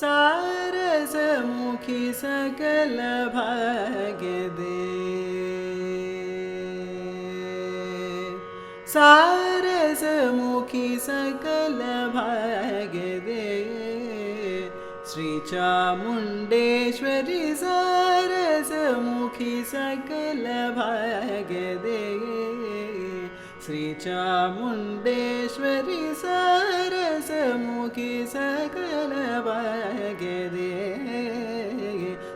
सारसमुखि सकल भग्य सारसमुखी सकल भागे दे। शीचाण्ण्ण्डेश्वरि सारसमुखी सकल भे शीचा मुण्ण्ण्डेश्वरी दे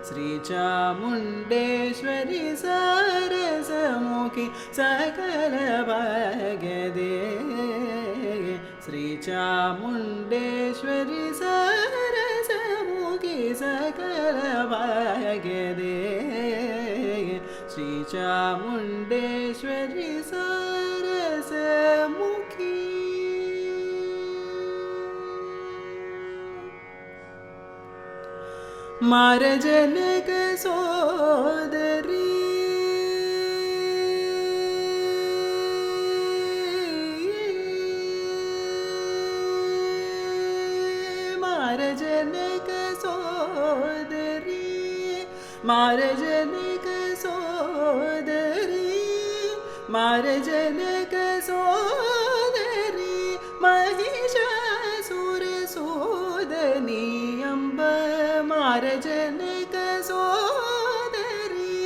श्रीचामुण्डेश्वरि सारसमुखी सकल भाग्य दे श्रीचामुण्डेश्वरि सारसमुखी सकल भाग्य दे श्रीचामुण्डेश्वरि सारसमुखी सकल भाग्य दे श्रीचामुण्डेश्वरि सारसमुखी മരജനക സോദരീ. മരജനക സോദരീ. മരജനക സോദരീ. മരജനക സോദരീ. മഹിഷാസുര സോദനീ मारजनक सोदरी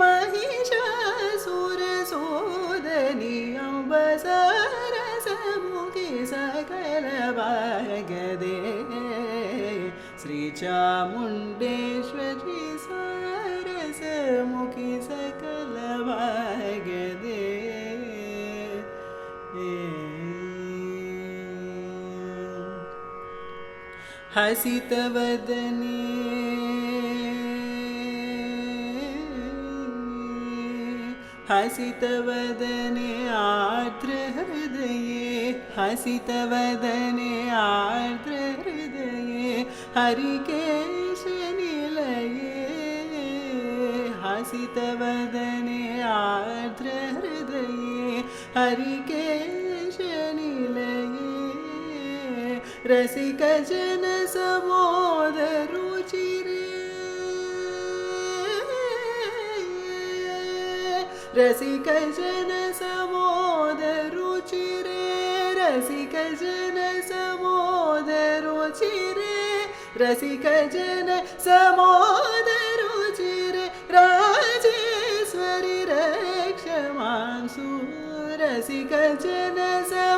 महिषासुर सोदनी अम्ब सरसमुखी सकल भाग्यदे श्रीचामुण्डेश्वरी हसितवदने हसितवदने आर्द्रहृदये हसितवदने आर्द्रहृदये हरिकेशनिलये हसितवदने आर्द्रहृदये हरिकेशनिलये रसिकजन समोदरुचिरे रसिकजन समोदरुचिरे रसिकजन समोदरुचिरे रसिकजन समोदरुचिरे राजेश्वरि रक्षमांसु। रसिकजन समोदरुचिरे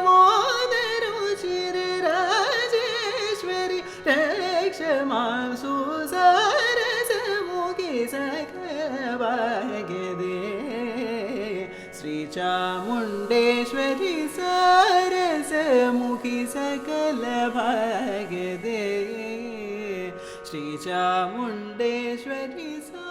सकभाग्यदे श्रीचामुण्डेश्वरि सरसमुखि सकल भाग्यदे। श्रीचामुण्डेश्वरि सा